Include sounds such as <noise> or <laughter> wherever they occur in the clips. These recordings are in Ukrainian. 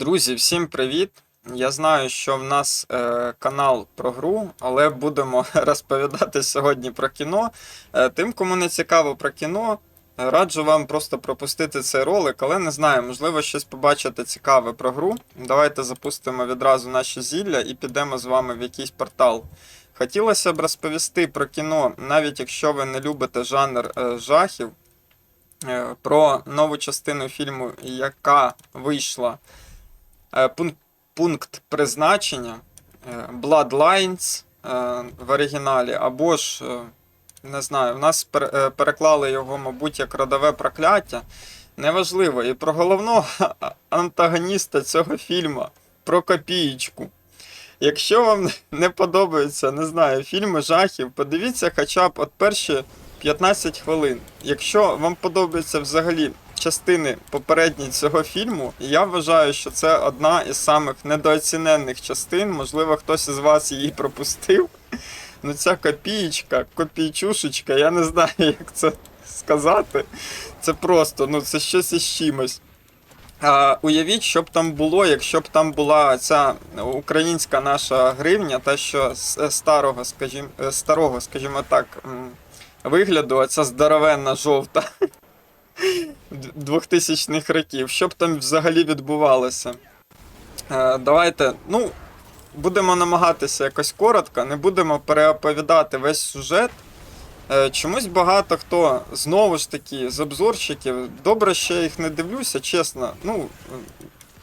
Друзі, всім привіт! Я знаю, що в нас е, канал про гру, але будемо <laughs> розповідати сьогодні про кіно. Е, тим, кому не цікаво про кіно, раджу вам просто пропустити цей ролик, але не знаю, можливо, щось побачити цікаве про гру. Давайте запустимо відразу наші зілля і підемо з вами в якийсь портал. Хотілося б розповісти про кіно, навіть якщо ви не любите жанр е, жахів, е, про нову частину фільму, яка вийшла. Е, Пункт, призначення е, Bloodlines е, в оригіналі, або ж, не знаю, в нас переклали його, мабуть, як родове прокляття. Неважливо. І про головного <laughs> антагоніста цього фільму, про копієчку. Якщо вам <laughs> не подобаються, не знаю, фільми жахів, подивіться хоча б от перші 15 хвилин. Якщо вам подобаються взагалі частини попередні цього фільму, я вважаю, що це одна із самих недооціненних частин. Можливо, хтось із вас її пропустив. Ну, ця копієчка, копійчушечка, я не знаю, як це сказати. Це просто, ну це щось із чимось. А, уявіть, що б там було, якщо б там була ця українська наша гривня, та що з старого, скажімо, старого, скажімо так, вигляду, а ця здоровенна жовта 2000-х років. Що б там взагалі відбувалося? Е, давайте, ну, будемо намагатися якось коротко, не будемо переоповідати весь сюжет. Е, Чомусь багато хто знову ж таки з обзорщиків. Добре, що я їх не дивлюся, чесно. Ну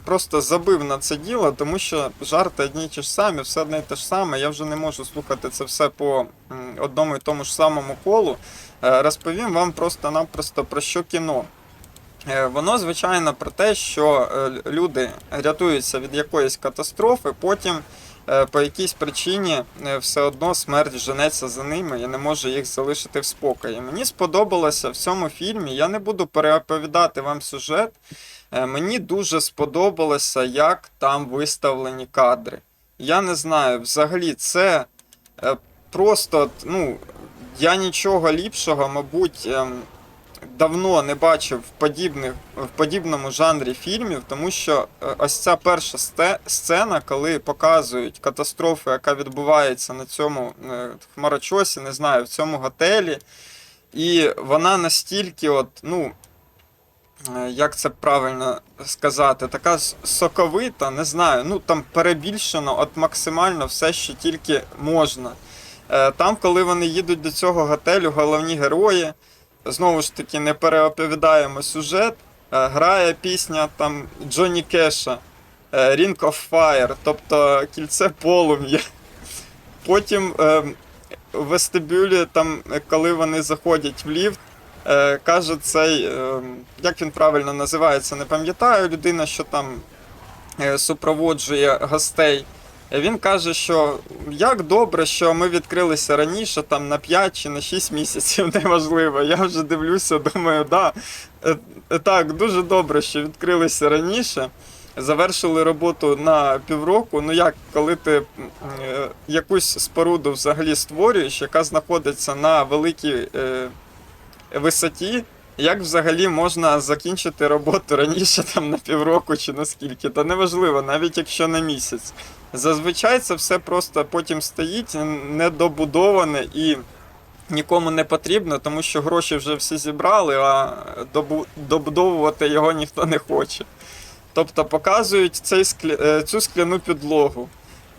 просто забив на це діло, тому що жарти одні й ті ж самі, все одне й те ж саме. Я вже не можу слухати це все по одному і тому ж самому колу. Е, Розповім вам просто-напросто про що кіно. Е, Воно, звичайно, про те, що е, люди рятуються від якоїсь катастрофи, потім по якійсь причині все одно смерть женеться за ними і не може їх залишити в спокої. Мені сподобалося в цьому фільмі. Я не буду переоповідати вам сюжет. Мені дуже сподобалося, як там виставлені кадри. Я не знаю, взагалі, це просто, ну, я нічого ліпшого, мабуть. ем, давно не бачив в, подібних, в подібному жанрі фільмів, тому що е, ось ця перша сцена, коли показують катастрофу, яка відбувається на цьому е, хмарочосі, не знаю, в цьому готелі. І вона настільки, от, ну, е, як це правильно сказати, така соковита, не знаю, ну там перебільшено от максимально все, що тільки можна. Е, Там, коли вони їдуть до цього готелю, головні герої, знову ж таки, не переоповідаємо сюжет. Е, Грає пісня там Джонні Кеша е, Ring of Fire, тобто кільце полум'я. Потім в вестибюлі, там, коли вони заходять в ліфт, каже цей, як він правильно називається, не пам'ятаю, людина, що там супроводжує гостей. Він каже, що як добре, що ми відкрилися раніше, там на 5 чи на 6 місяців, <laughs> неважливо. Я вже дивлюся, думаю, да, е, е, так, дуже добре, що відкрилися раніше. Завершили роботу на півроку. Ну як, коли ти е, якусь споруду взагалі створюєш, яка знаходиться на великій висоті, як взагалі можна закінчити роботу раніше там на півроку чи на скільки? Та неважливо, навіть якщо на місяць. Зазвичай це все просто потім стоїть недобудоване і нікому не потрібно, тому що гроші вже всі зібрали, а добудовувати його ніхто не хоче. Тобто показують цей скля... е, цю скляну підлогу.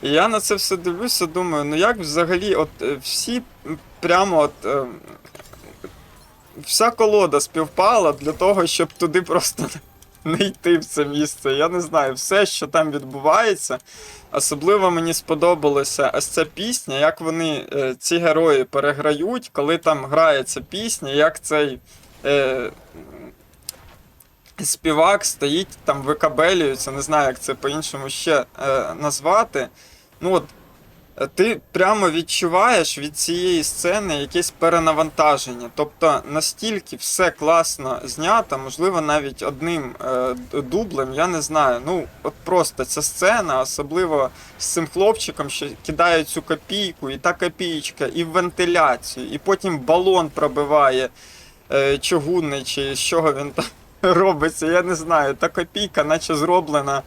І я на це все дивлюся, думаю, ну як взагалі, от е, всі прямо от. Вся колода співпала для того, щоб туди просто <laughs> не йти в це місце. Я не знаю, все, що там відбувається. Особливо мені сподобалася ось ця пісня, як вони, е, ці герої, переграють, коли там грає ця пісня, як цей е, співак стоїть, там викабелюється, не знаю, як це по-іншому ще е, назвати. Ну от ти прямо відчуваєш від цієї сцени якесь перенавантаження. Тобто настільки все класно знято, можливо, навіть одним е, дублем, я не знаю. Ну, от просто ця сцена, особливо з цим хлопчиком, що кидає цю копійку, і та копійка, і в вентиляцію, і потім балон пробиває е, чугунний, чи з чого він там <laughs> робиться, я не знаю. Та копійка, наче зроблена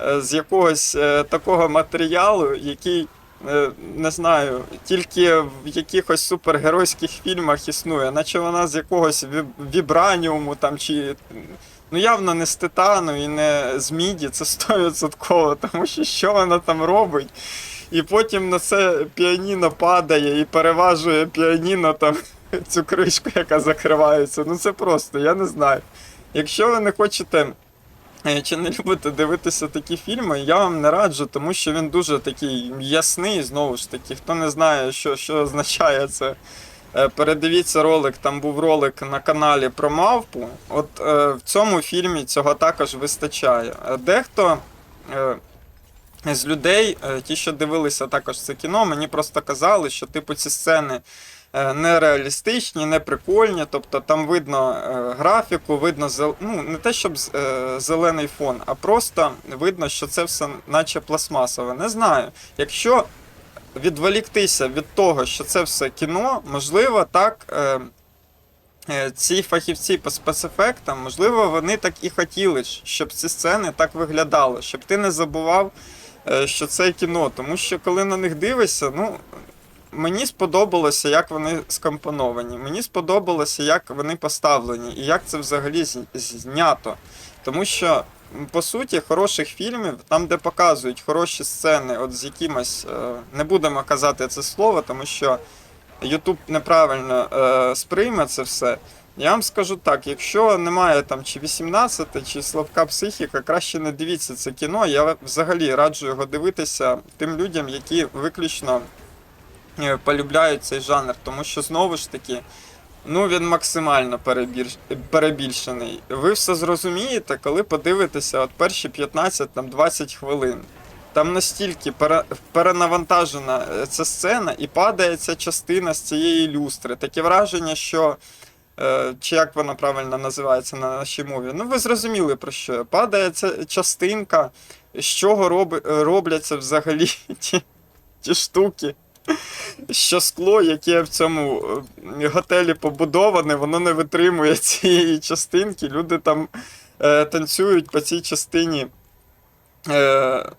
е, з якогось такого матеріалу, який, не знаю, тільки в якихось супергеройських фільмах існує, наче вона з якогось віб- вібраніуму там чи. Ну, явно не з титану і не з міді, це 100%, <laughs> тому що що вона там робить. І потім на це піаніно падає і переважує піаніно там <laughs> цю кришку, яка закривається. Ну це просто, я не знаю. Якщо ви не хочете е, чи не любите дивитися такі фільми, я вам не раджу, тому що він дуже такий ясний, знову ж таки. Хто не знає, що, що означає це. е, Передивіться ролик, там був ролик на каналі про мавпу. От е, в цьому фільмі цього також вистачає. Е, Дехто е, з людей, е, ті, що дивилися також це кіно, мені просто казали, що типу ці сцени е, нереалістичні, не прикольні. Тобто там видно е, графіку, видно ну, не те, щоб зелений фон, а просто видно, що це все наче пластмасове. Не знаю. Якщо відволіктися від того, що це все кіно, можливо, так. Ці фахівці по спецефектам, можливо, вони так і хотіли, щоб ці сцени так виглядали, щоб ти не забував, що це кіно. Тому що коли на них дивишся, ну. Мені сподобалося, як вони скомпоновані. Мені сподобалося, як вони поставлені, і як це взагалі знято. Тому що, по суті, хороших фільмів, там, де показують хороші сцени, от з якимось, е, не будемо казати це слово, тому що Ютуб неправильно е, сприйме це все. Я вам скажу так: якщо немає там чи 18, чи слабка психіка, краще не дивіться це кіно. Я взагалі раджу його дивитися тим людям, які виключно е, полюбляють цей жанр, тому що знову ж таки. Ну, він максимально перебільшений. Ви все зрозумієте, коли подивитеся от перші 15-20 хвилин. Там настільки пере... перенавантажена е, ця сцена, і падає ця частина з цієї люстри. Таке враження, що. Е, чи як вона правильно називається на нашій мові? Ну, ви зрозуміли про що. Падає ця частинка, з чого роби... робляться взагалі <laughs> ті, ті штуки що скло, яке в цьому е, готелі побудоване, воно не витримує цієї частинки. Люди там е, танцюють по цій частині. Е,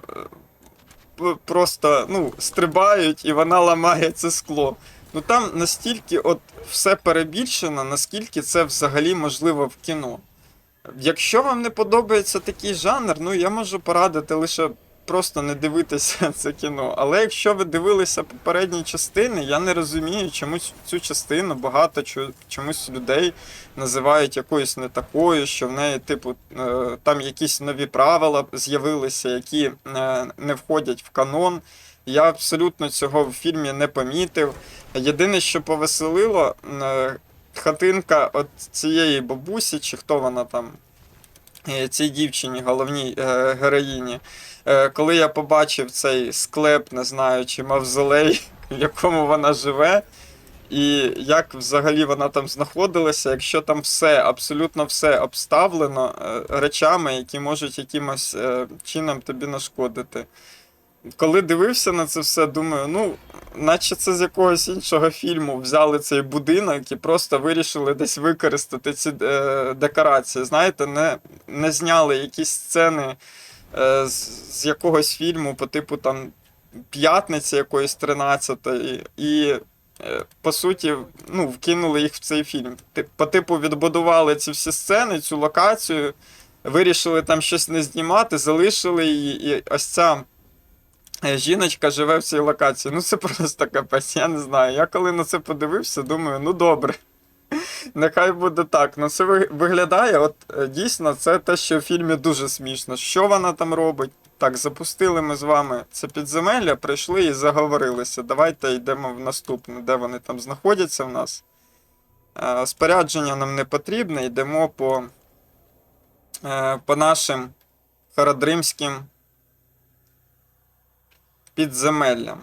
просто ну, стрибають і вона ламає це скло. Ну там настільки от все перебільшено, наскільки це взагалі можливо в кіно. Якщо вам не подобається такий жанр, ну я можу порадити лише просто не дивитися <laughs> це кіно. Але якщо ви дивилися попередні частини, я не розумію, чому цю частину багато чомусь людей називають якоюсь не такою, що в неї, типу, е, там якісь нові правила з'явилися, які е, не входять в канон. Я абсолютно цього в фільмі не помітив. Єдине, що повеселило, е, хатинка от цієї бабусі, чи хто вона там, е, цій дівчині, головній е, героїні. Коли я побачив цей склеп, не знаю, чи мавзолей, в якому вона живе, і як взагалі вона там знаходилася, якщо там все, абсолютно все обставлено речами, які можуть якимось чином тобі нашкодити. Коли дивився на це все, думаю, ну, наче це з якогось іншого фільму взяли цей будинок і просто вирішили десь використати ці е, декорації. Знаєте, не, не зняли якісь сцени е, з, з якогось фільму по типу там п'ятниці якоїсь 13-ї, і е, по суті, ну, вкинули їх в цей фільм. По типу відбудували ці всі сцени, цю локацію, вирішили там щось не знімати, залишили її, і ось ця. Е, Жіночка живе в цій локації. Ну це просто капець, я не знаю. Я коли на це подивився, думаю, ну добре. Нехай буде так. Ну це виглядає, от е, дійсно, це те, що в фільмі дуже смішно. Що вона там робить? Так, запустили ми з вами це підземелля, прийшли і заговорилися. Давайте йдемо в наступне, де вони там знаходяться в нас. Е, Спорядження нам не потрібне, йдемо по, по нашим харадримським підземеллям.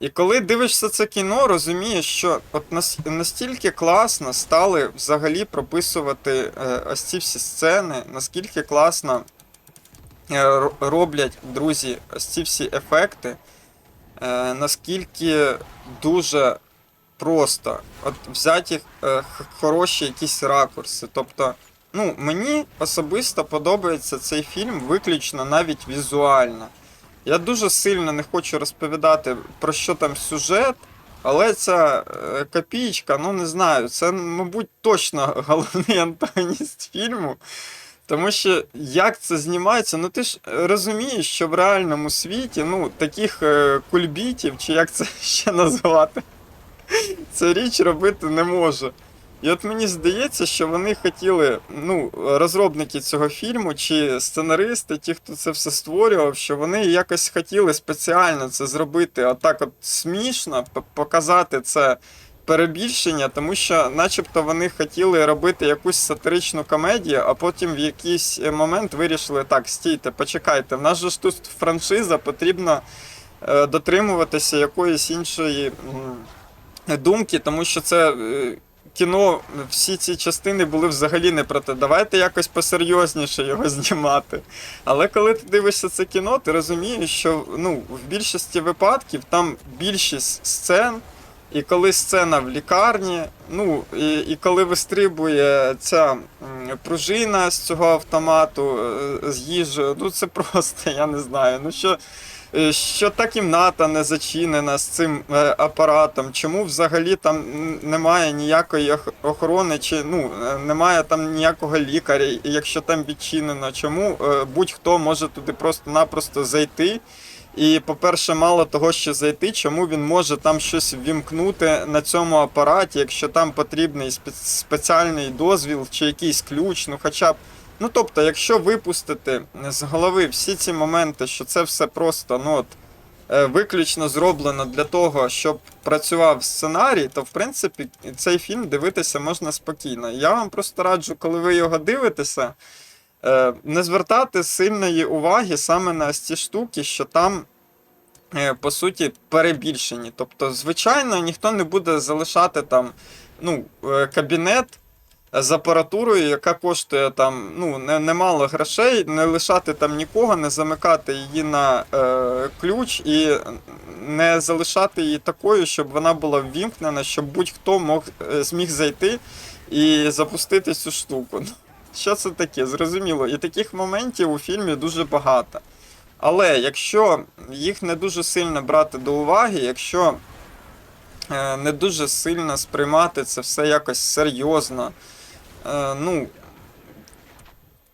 І коли дивишся це кіно, розумієш, що от настільки класно стали взагалі прописувати е, ось ці всі сцени, наскільки класно е, роблять друзі ось ці всі ефекти, е, наскільки дуже просто от взяті е, хороші якісь ракурси. Тобто ну, мені особисто подобається цей фільм виключно навіть візуально. Я дуже сильно не хочу розповідати про що там сюжет, але ця е, копієчка, ну не знаю, це, мабуть, точно <laughs> головний антагоніст фільму. Тому що як це знімається, ну ти ж розумієш, що в реальному світі ну, таких е, кульбітів, чи як це <laughs> ще назвати, <laughs> ця річ робити не може. І от мені здається, що вони хотіли, ну, розробники цього фільму, чи сценаристи, ті, хто це все створював, що вони якось хотіли спеціально це зробити, отак от смішно, показати це перебільшення, тому що, начебто, вони хотіли робити якусь сатиричну комедію, а потім в якийсь момент вирішили: так, стійте, почекайте, в нас же ж тут франшиза, потрібно е, дотримуватися якоїсь іншої думки, тому що це. Кіно, всі ці частини були взагалі не про те. Давайте якось посерйозніше його знімати. Але коли ти дивишся це кіно, ти розумієш, що ну, в більшості випадків там більшість сцен, і коли сцена в лікарні, ну і, і коли вистрибує ця пружина з цього автомату е, з їжею, ну це <laughs> просто, я не знаю. Ну що, що та кімната не зачинена з цим е, апаратом, чому взагалі там немає ніякої охорони, чи ну е, немає там ніякого лікаря, якщо там відчинено, чому е, будь-хто може туди просто-напросто зайти. І, по-перше, мало того, що зайти, чому він може там щось ввімкнути на цьому апараті, якщо там потрібний спеціальний дозвіл чи якийсь ключ, ну хоча б. Ну тобто, якщо випустити з голови всі ці моменти, що це все просто ну от, е, виключно зроблено для того, щоб працював сценарій, то в принципі цей фільм дивитися можна спокійно. Я вам просто раджу, коли ви його дивитеся, е, не звертати сильної уваги саме на ці штуки, що там, е, по суті, перебільшені. Тобто, звичайно, ніхто не буде залишати там ну, е, кабінет з апаратурою, яка коштує там ну, не- немало грошей, не лишати там нікого, не замикати її на е, ключ і не залишати її такою, щоб вона була ввімкнена, щоб будь-хто мог, е, зміг зайти і запустити цю штуку. Ну, Що це таке? Зрозуміло. І таких моментів у фільмі дуже багато. Але якщо їх не дуже сильно брати до уваги, якщо е, не дуже сильно сприймати це все якось серйозно, ну.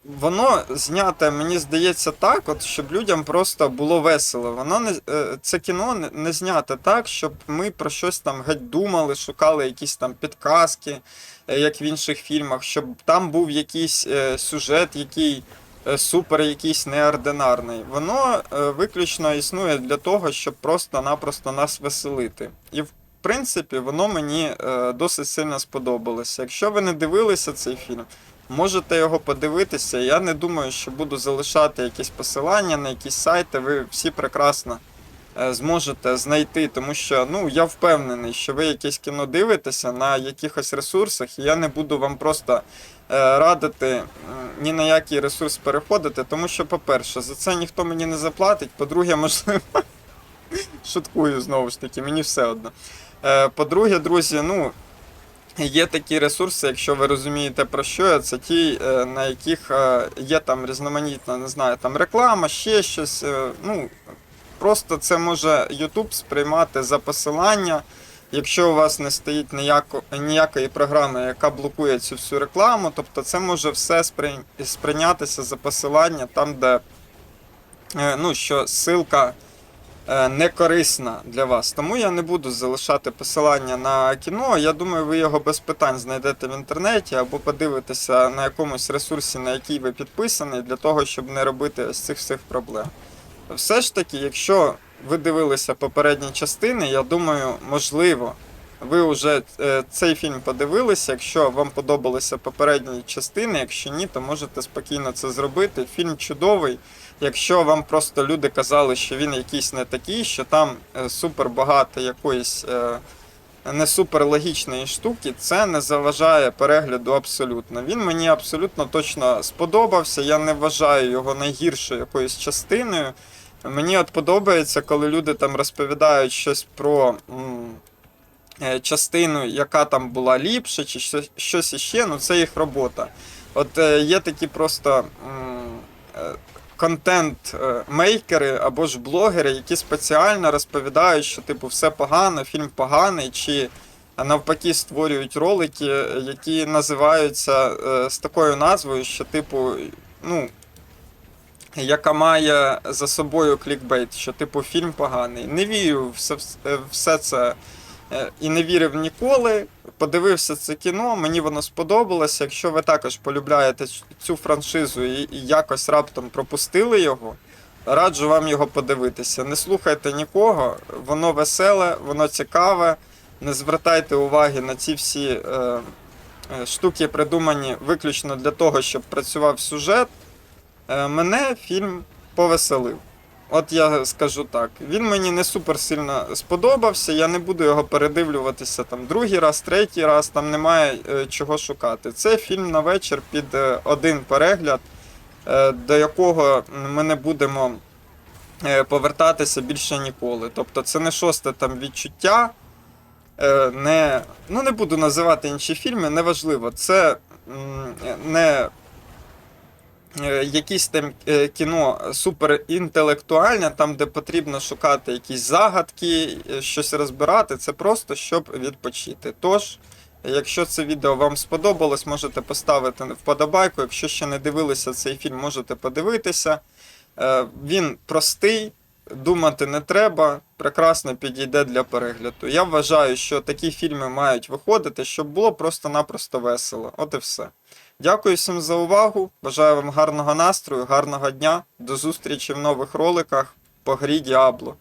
Воно зняте, мені здається, так, от, щоб людям просто було весело. Воно не е, це кіно не, знято так, щоб ми про щось там геть думали, шукали якісь там підказки, е, як в інших фільмах, щоб там був якийсь е, сюжет, який е, супер якийсь неординарний. Воно е, виключно існує для того, щоб просто-напросто нас веселити. І в принципі, воно мені е, досить сильно сподобалося. Якщо ви не дивилися цей фільм, можете його подивитися. Я не думаю, що буду залишати якісь посилання на якісь сайти. Ви всі прекрасно е, зможете знайти, тому що ну я впевнений, що ви якесь кіно дивитеся на якихось ресурсах, і я не буду вам просто е, радити ні на який ресурс переходити, тому що, по-перше, за це ніхто мені не заплатить. По-друге, <laughs> можливо, шуткую знову ж таки, мені все одно. Е, По-друге, друзі, ну. Є такі ресурси, якщо ви розумієте про що я, це ті, е, на яких е, є там різноманітна, не знаю, там реклама, ще щось. Ну, просто це може YouTube сприймати за посилання. Якщо у вас не стоїть ніяко, ніякої програми, яка блокує цю всю рекламу, тобто це може все сприй- сприйнятися за посилання там, де ну, що ссылка не корисна для вас. Тому я не буду залишати посилання на кіно. Я думаю, ви його без питань знайдете в інтернеті або подивитеся на якомусь ресурсі, на який ви підписаний, для того, щоб не робити з цих всіх проблем. Все ж таки, якщо ви дивилися попередні частини, я думаю, можливо, ви вже е, цей фільм подивилися. Якщо вам подобалися попередні частини, якщо ні, то можете спокійно це зробити. Фільм чудовий. Якщо вам просто люди казали, що він якийсь не такий, що там е, супер багато якоїсь е, не супер логічної штуки, це не заважає перегляду абсолютно. Він мені абсолютно точно сподобався. Я не вважаю його найгіршою якоюсь частиною. Мені от подобається, коли люди там розповідають щось про. е, Частину, яка там була ліпше, чи щось, щось іще, ну це їх робота. От є такі просто контент-мейкери або ж блогери, які спеціально розповідають, що типу все погано, фільм поганий, чи навпаки створюють ролики, які називаються е, з такою назвою, що, типу, ну, яка має за собою клікбейт, що типу фільм поганий. Не вірю в все, все це е, і не вірив ніколи. Подивився це кіно, мені воно сподобалося. Якщо ви також полюбляєте цю франшизу і, і якось раптом пропустили його, раджу вам його подивитися. Не слухайте нікого, воно веселе, воно цікаве. Не звертайте уваги на ці всі е, е, штуки, придумані виключно для того, щоб працював сюжет. Е, мене фільм повеселив. От я скажу так. Він мені не супер сильно сподобався. Я не буду його передивлюватися там другий раз, третій раз, там немає е, чого шукати. Це фільм на вечір під е, один перегляд, е, до якого ми не будемо повертатися більше ніколи. Тобто це не шосте там відчуття. Не, ну не буду називати інші фільми, неважливо. Це не е, якісь там е, кіно суперінтелектуальне, там, де потрібно шукати якісь загадки, е, щось розбирати, це просто щоб відпочити. Тож, якщо це відео вам сподобалось, можете поставити вподобайку. Якщо ще не дивилися цей фільм, можете подивитися. Він простий, думати не треба, прекрасно підійде для перегляду. Я вважаю, що такі фільми мають виходити, щоб було просто-напросто весело. От і все. Дякую всім за увагу. Бажаю вам гарного настрою, гарного дня. До зустрічі в нових роликах по грі Діабло.